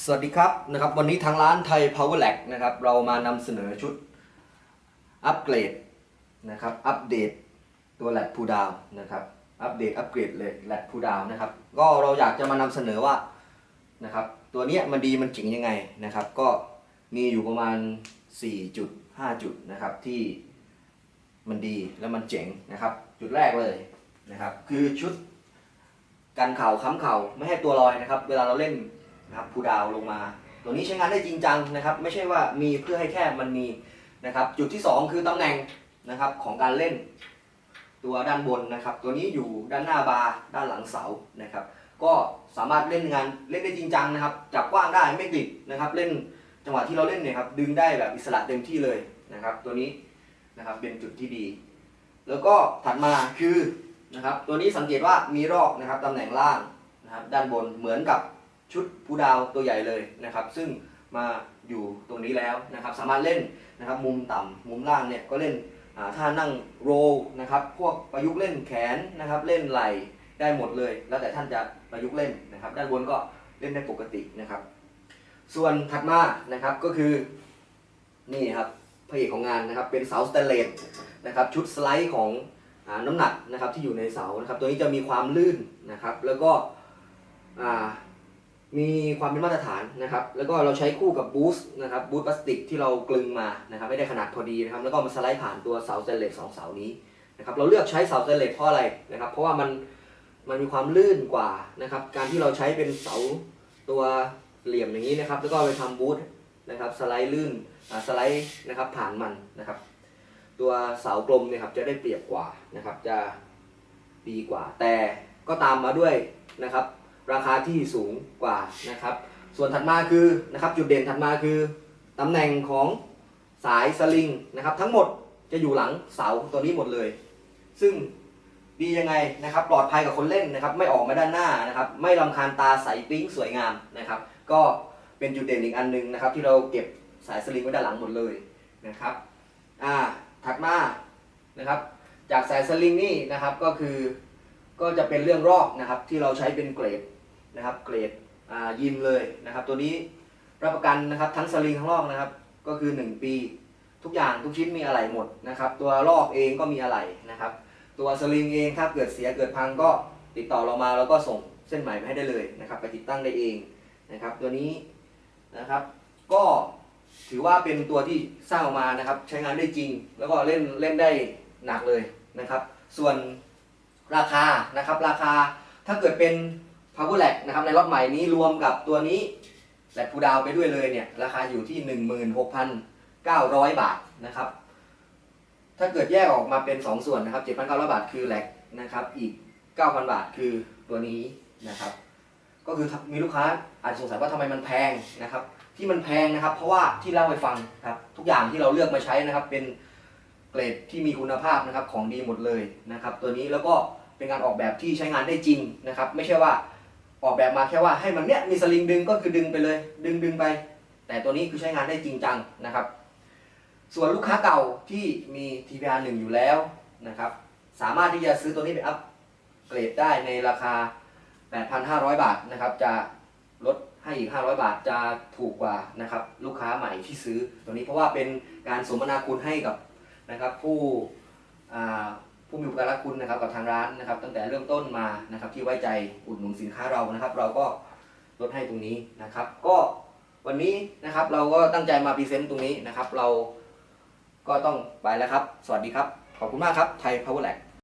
สวัสดีครับนะครับวันนี้ทางร้านไทย Power l a c นะครับเรามานำเสนอชุดอัปเกรดนะครับอัปเดตตัวแลดพูดาวนะครับอัปเดตอัปเกรดเลยแลดพูดาวนะครับก็เราอยากจะมานำเสนอว่านะครับตัวเนี้ยมันดีมันเจ๋งยังไงนะครับ ก็มีอยู่ประมาณ 4 จุด 5 จุดนะครับที่มันดีและมันเจ๋งนะครับ จุดแรกเลยนะครับคือชุดกันเข่าค้ำเข่าไม่ให้ตัวลอยนะครับ เวลาเราเล่น นะครับพูดาวลงมา ตัวนี้ใช้งานได้จริงจังนะครับ ไม่ใช่ว่ามีเพื่อให้แค่มันมีนะครับ จุดที่ 2 คือตำแหน่งนะครับของการเล่น ตัวด้านบนนะครับ ตัวนี้อยู่ด้านหน้าบาร์ด้านหลังเสานะครับ ก็สามารถเล่นงานเล่นได้จริงจังนะครับ จับกว้างได้ไม่ติดนะครับ เล่นจังหวะที่เราเล่นเนี่ยครับดึงได้แบบอิสระเต็มที่เลยนะครับ ตัวนี้นะครับเป็นจุดที่ดี แล้วก็ถัดมาคือนะครับ ตัวนี้สังเกตว่ามีรอกนะครับตำแหน่งล่างนะครับ ด้านบนเหมือนกับ ชุดผู้ดาวตัวใหญ่เลยนะครับ ซึ่งมาอยู่ตรงนี้แล้วนะครับ สามารถเล่นนะครับมุมต่ำมุมล่างเนี่ยก็เล่นอ่าถ้านั่งโรลนะครับพวกประยุกต์เล่นแขนนะครับ เล่นไหล่ได้หมดเลย แล้วแต่ท่านจะประยุกต์เล่นนะครับ ด้านบนก็เล่นได้ปกตินะครับ ส่วนถัดมานะครับก็คือนี่ครับพระเอกของงานนะครับเป็นเสาสแตนเลสนะครับชุดสไลด์ของอน้ำหนักนะครับที่อยู่ในเสานะครับตัวนี้จะมีความลื่นนะครับ แล้วก็ มีความเป็นมาตรฐานนะครับ แล้วก็เราใช้คู่กับบูสต์นะครับบูสต์พลาสติกที่เรากลึงมานะครับไม่ได้ขนาดพอดีนะครับ แล้วก็มาสไลด์ผ่านตัวเสาสเตนเลสสองเสานี้นะครับ เราเลือกใช้เสาสเตนเลสเพราะอะไรนะครับ เพราะว่ามันมันมีความลื่นกว่านะครับ การที่เราใช้เป็นเสาตัวเหลี่ยมอย่างนี้นะครับ แล้วก็ไปทำบูสต์นะครับสไลด์ลื่นสไลด์นะครับผ่านมันนะครับ ตัวเสากลมเนี่ยครับจะได้เปรียบกว่านะครับ จะดีกว่า แต่ก็ตามมาด้วยนะครับ ราคาที่สูงกว่านะครับ ส่วนถัดมาคือนะครับจุดเด่นถัดมาคือตำแหน่งของสายสลิงนะครับ ทั้งหมดจะอยู่หลังเสาตัวนี้หมดเลย ซึ่งดียังไงนะครับปลอดภัยกับคนเล่นนะครับไม่ออกมาด้านหน้านะครับไม่ลำคาญตาใสปิ๊งสวยงามนะครับ ก็เป็นจุดเด่นอีกอันหนึงนะครับ ที่เราเก็บสายสลิงไว้ด้านหลังหมดเลยนะครับอ่าถัดมานะครับ จากสายสลิงนี่นะครับก็คือ ก็จะเป็นเรื่องรอกนะครับที่เราใช้เป็นเกรดนะครับเกรดยิมเลยนะครับ ตัวนี้รับประกันนะครับทั้งสลิงทั้งรอกนะครับก็คือ 1 ปี ทุกอย่างทุกชิ้นมีอะไหล่หมดนะครับ ตัวรอกเองก็มีอะไหล่นะครับ ตัวสลิงเองถ้าเกิดเสียเกิดพังก็ติดต่อเรามาแล้วก็ส่งเส้นใหม่มาให้ได้เลยนะครับ ไปติดตั้งได้เองนะครับ ตัวนี้นะครับก็ถือว่าเป็นตัวที่สร้างออกมานะครับ ใช้งานได้จริง แล้วก็เล่นเล่นได้หนักเลยนะครับ ส่วน ราคานะครับราคาถ้าเกิดเป็น Power l a c นะครับในรอบใหม่นี้รวมกับตัวนี้แลกพูดาวไปด้วยเลยเนี่ยราคาอยู่ที่ 16,900 บาทนะครับถ้าเกิดแยกออกมาเป็น 2 ส่วนนะครับ 7,900 บาทคือแลกนะครับอีก 9,000 บาทคือตัวนี้นะครับก็คือมีลูกค้าอาจจะสงสัยว่าทำไมมันแพงนะครับที่มันแพงนะครับ เพราะว่าที่เล่าให้ฟังครับทุกอย่างที่เราเลือกมาใช้นะครับเป็น เกรดที่มีคุณภาพนะครับของดีหมดเลยนะครับตัวนี้แล้วก็เป็นการออกแบบที่ใช้งานได้จริงนะครับ ไม่ใช่ว่าออกแบบมาแค่ว่าให้มันเนี้ยมีสลิงดึงก็คือดึงไปเลย ดึงดึงไป แต่ตัวนี้คือใช้งานได้จริงจังนะครับ ส่วนลูกค้าเก่าที่มี TPR 1 อยู่แล้วนะครับสามารถที่จะซื้อตัวนี้ไปอัพเกรดได้ในราคา 8,500 บาทนะครับจะลดให้อีก 500 บาทจะถูกกว่านะครับลูกค้าใหม่ที่ซื้อตัวนี้เพราะว่าเป็นการสมนาคุณให้กับ นะครับผู้ผู้มีอุปการะคุณนะครับกับทางร้านนะครับ ตั้งแต่เริ่มต้นมานะครับที่ไว้ใจอุดหนุนสินค้าเรานะครับ เราก็ลดให้ตรงนี้นะครับ ก็วันนี้นะครับเราก็ตั้งใจมาพรีเซนต์ตรงนี้นะครับ เราก็ต้องไปแล้วครับ สวัสดีครับ ขอบคุณมากครับไทย Power l a c